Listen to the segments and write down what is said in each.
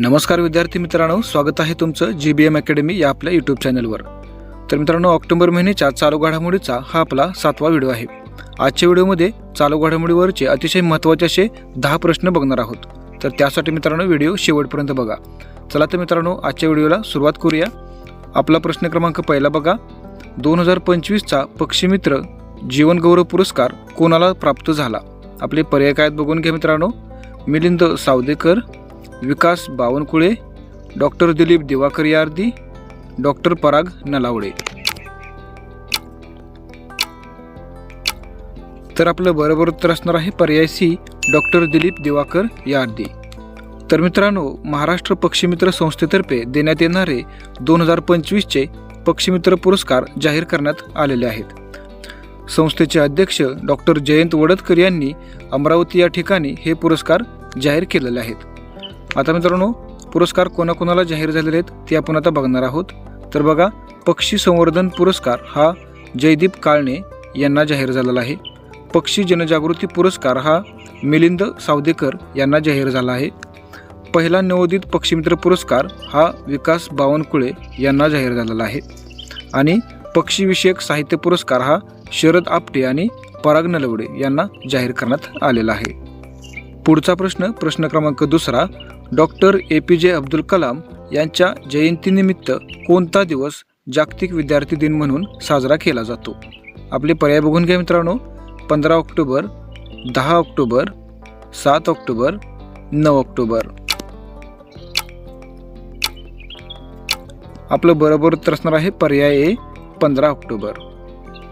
नमस्कार विद्यार्थी मित्रांनो स्वागत आहे तुमचं जी बी एम अकॅडमी या आपल्या यूट्यूब चॅनलवर तर मित्रांनो ऑक्टोबर महिन्याच्या चालू घडामोडीचा हा आपला सातवा व्हिडिओ आहे. आजच्या व्हिडिओमध्ये चालू घडामोडीवरचे अतिशय महत्त्वाचे असे दहा प्रश्न बघणार आहोत. तर त्यासाठी मित्रांनो व्हिडिओ शेवटपर्यंत बघा. चला तर मित्रांनो आजच्या व्हिडिओला सुरुवात करूया. आपला प्रश्न क्रमांक पहिला बघा. दोन हजार पंचवीसचा पक्षीमित्र जीवनगौरव पुरस्कार कोणाला प्राप्त झाला? आपले पर्याय काय आहेत बघून घ्या मित्रांनो. Milind Sawdekar Vikas Bawankule doctor Dilip Diwakar Yardi doctor Parag Nalawade. तर आपलं बरोबर उत्तर असणार आहे पर्याय सी डॉक्टर दिलीप दिवाकर यार्दी तर मित्रांनो महाराष्ट्र पक्षीमित्र संस्थेतर्फे देण्यात येणारे दोन हजार पंचवीसचे पक्षीमित्र पुरस्कार जाहीर करण्यात आलेले आहेत. संस्थेचे अध्यक्ष डॉक्टर जयंत वडदकर यांनी अमरावती या ठिकाणी हे पुरस्कार जाहीर केलेले आहेत. आता मित्रांनो पुरस्कार कोणाकोणाला जाहीर झालेले आहेत ते आपण आता बघणार आहोत. तर बघा पक्षी संवर्धन पुरस्कार हा जयदीप काळणे यांना जाहीर झालेला आहे. पक्षी जनजागृती पुरस्कार हा मिलिंद सावदेकर यांना जाहीर झाला आहे. पहिला नवोदित पक्षीमित्र पुरस्कार हा विकास बावनकुळे यांना जाहीर झालेला आहे. आणि पक्षीविषयक साहित्य पुरस्कार हा शरद आपटे आणि पराग नलवडे यांना जाहीर करण्यात आलेला आहे. पुढचा प्रश्न प्रश्न क्रमांक दुसरा डॉक्टर ए पी जे अब्दुल कलाम यांच्या जयंतीनिमित्त कोणता दिवस जागतिक विद्यार्थी दिन म्हणून साजरा केला जातो? आपले पर्याय बघून घ्या मित्रांनो. पंधरा ऑक्टोबर दहा ऑक्टोबर सात ऑक्टोबर नऊ ऑक्टोबर. आपलं बरोबर उत्तर असणार आहे पर्याय ए पंधरा ऑक्टोबर.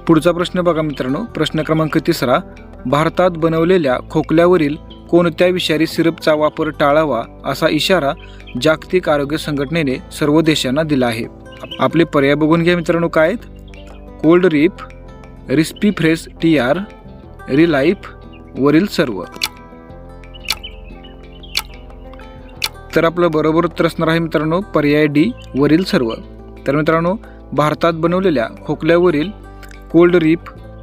पुढचा प्रश्न बघा मित्रांनो. प्रश्न क्रमांक तिसरा. भारतात बनवलेल्या खोकल्यावरील कोणत्या विषारी सिरपचा वापर टाळावा असा इशारा जागतिक आरोग्य संघटनेने सर्व देशांना दिला आहे. आपले पर्याय बघून घ्या मित्रांनो काय आहेत. Coldrif Respifresh T R Relife वरील सर्व. तर आपलं बरोबर उत्तर असणार आहे मित्रांनो पर्याय डी वरील सर्व. तर मित्रांनो भारतात बनवलेल्या खोकल्यावरील Coldrif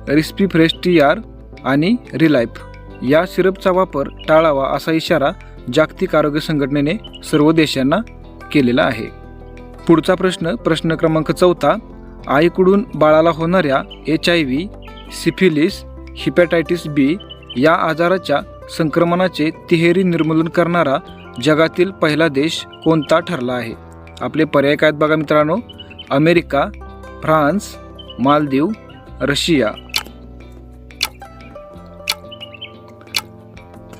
Respifresh T R आणि रिलाईफ या सिरपचा वापर टाळावा असा इशारा जागतिक आरोग्य संघटनेने सर्व देशांना केलेला आहे. पुढचा प्रश्न प्रश्न क्रमांक चौथा आईकडून बाळाला होणाऱ्या H I V syphilis hepatitis B या आजाराच्या संक्रमणाचे तिहेरी निर्मूलन करणारा जगातील पहिला देश कोणता ठरला आहे? आपले पर्याय काय आहेत बघा मित्रांनो? America France Maldives Russia.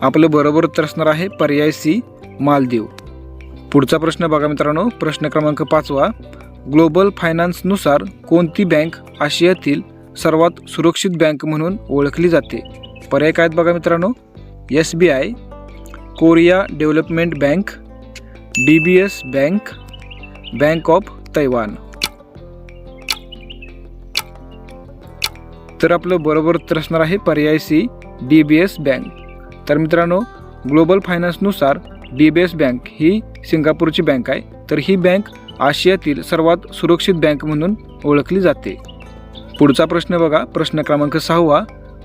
आपलं बरोबर उत्तर असणार आहे पर्याय सी मालदीव. पुढचा प्रश्न बघा मित्रांनो प्रश्न क्रमांक पाचवा. ग्लोबल फायनान्सनुसार कोणती बँक आशियातील सर्वात सुरक्षित बँक म्हणून ओळखली जाते? पर्याय काय आहेत बघा मित्रांनो? S B I Korea development bank D B S bank bank of Taiwan. तर आपलं बरोबर उत्तर असणार आहे पर्याय C D B S bank. तर मित्रांनो ग्लोबल फायनान्सनुसार डी बी एस बँक ही सिंगापूरची बँक आहे. तर ही बँक आशियातील सर्वात सुरक्षित बँक म्हणून ओळखली जाते. पुढचा प्रश्न बघा. प्रश्न क्रमांक सहावा.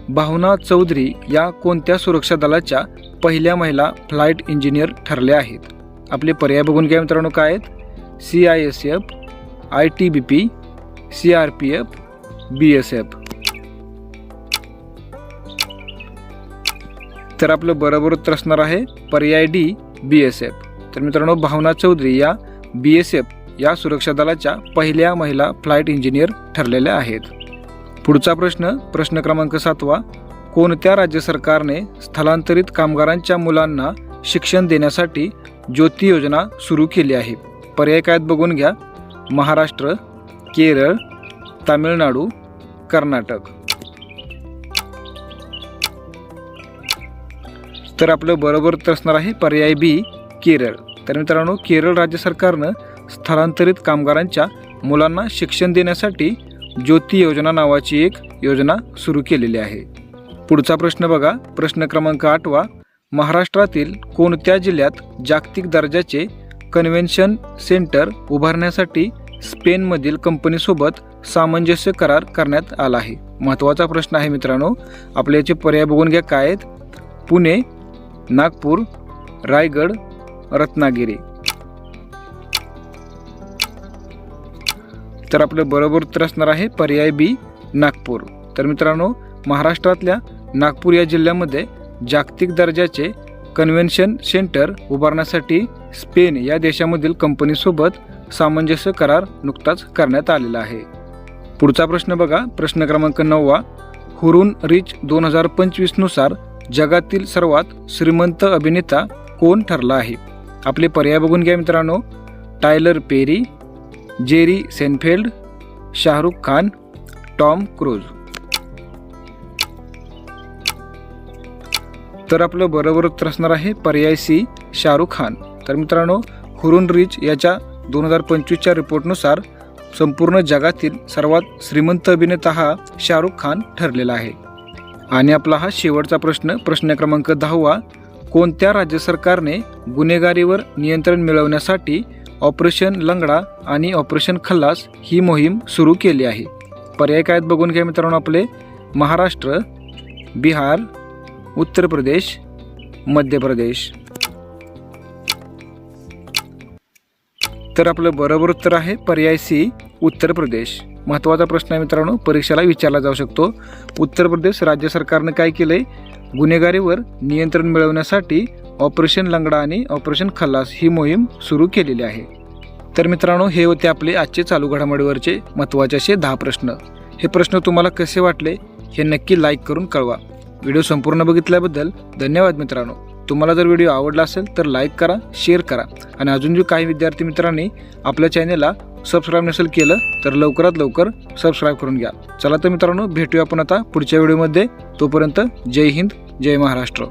भावना चौधरी या कोणत्या सुरक्षा दलाच्या पहिल्या महिला फ्लाईट इंजिनियर ठरल्या आहेत? आपले पर्याय बघून घ्या मित्रांनो काय आहेत. C I S F I T B P C R P F B S F. तर आपलं बरोबर उत्तर असणार आहे पर्याय डी बी एस एफ तर मित्रांनो भावना चौधरी या बी एस एफ या सुरक्षा दलाच्या पहिल्या महिला फ्लाईट इंजिनियर ठरलेल्या आहेत. पुढचा प्रश्न प्रश्न क्रमांक सातवा. कोणत्या राज्य सरकारने स्थलांतरित कामगारांच्या मुलांना शिक्षण देण्यासाठी ज्योती योजना सुरू केली आहे? पर्याय काय आहेत बघून घ्या. महाराष्ट्र केरळ तामिळनाडू कर्नाटक. तर आपलं बरोबर तर असणार आहे पर्याय बी केरळ. तर मित्रांनो केरळ राज्य सरकारनं स्थलांतरित कामगारांच्या मुलांना शिक्षण देण्यासाठी ज्योती योजना नावाची एक योजना सुरू केलेली आहे. पुढचा प्रश्न बघा. प्रश्न क्रमांक आठवा महाराष्ट्रातील कोणत्या जिल्ह्यात जागतिक दर्जाचे कन्व्हेन्शन सेंटर उभारण्यासाठी स्पेनमधील कंपनीसोबत सामंजस्य करार करण्यात आला आहे? महत्त्वाचा प्रश्न आहे मित्रांनो. आपल्या याचे पर्याय बघून घ्या. काय आहेत? पुणे नागपूर रायगड रत्नागिरी. तर आपलं बरोबर उत्तर असणार आहे पर्याय बी नागपूर. तर मित्रांनो महाराष्ट्रातल्या नागपूर या जिल्ह्यामध्ये जागतिक दर्जाचे कन्व्हेन्शन सेंटर उभारण्यासाठी स्पेन या देशामधील कंपनीसोबत सामंजस्य करार नुकताच करण्यात आलेला आहे. पुढचा प्रश्न बघा. प्रश्न क्रमांक नववा. हुरून रिच दोन हजार पंचवीसनुसार जगातील सर्वात श्रीमंत अभिनेता कोण ठरला आहे? आपले पर्याय बघून घ्या मित्रांनो. Tyler Perry Jerry Seinfeld Shahrukh Khan Tom Cruise. तर आपलं बरोबर उत्तर असणार आहे पर्याय सी शाहरुख खान. तर मित्रांनो हुरून रिच याच्या दोन हजार पंचवीसच्या रिपोर्टनुसार संपूर्ण जगातील सर्वात श्रीमंत अभिनेता हा शाहरुख खान ठरलेला आहे. आणि आपला हा शेवटचा प्रश्न प्रश्न क्रमांक दहावा कोणत्या राज्य सरकारने गुन्हेगारीवर नियंत्रण मिळवण्यासाठी ऑपरेशन लंगडा आणि ऑपरेशन खल्लास ही मोहीम सुरू केली आहे? पर्याय काय आहेत बघून घ्या मित्रांनो आपले. महाराष्ट्र बिहार उत्तर प्रदेश मध्य प्रदेश. तर आपलं बरोबर उत्तर आहे पर्याय सी उत्तर प्रदेश. महत्त्वाचा प्रश्न आहे मित्रांनो परीक्षेला विचारला जाऊ शकतो. उत्तर प्रदेश राज्य सरकारनं काय केलं आहे गुन्हेगारीवर नियंत्रण मिळवण्यासाठी ऑपरेशन लंगडा आणि ऑपरेशन खल्लास ही मोहीम सुरू केलेली आहे. तर मित्रांनो हे होते आपले आजचे चालू घडामोडीवरचे महत्त्वाचे असे दहा प्रश्न. हे प्रश्न तुम्हाला कसे वाटले? हे नक्की लाईक करून कळवा. व्हिडिओ संपूर्ण बघितल्याबद्दल धन्यवाद मित्रांनो. तुम्हाला जर व्हिडिओ आवडला असेल तर लाईक करा शेअर करा. आणि अजून जे काही विद्यार्थी मित्रांनी आपल्या चॅनेलला सबस्क्राईब नसेल केलं तर लवकरात लवकर सबस्क्राईब करून घ्या. चला तर मित्रांनो भेटूया आपण आता पुढच्या व्हिडिओमध्ये. तोपर्यंत जय हिंद जय महाराष्ट्र.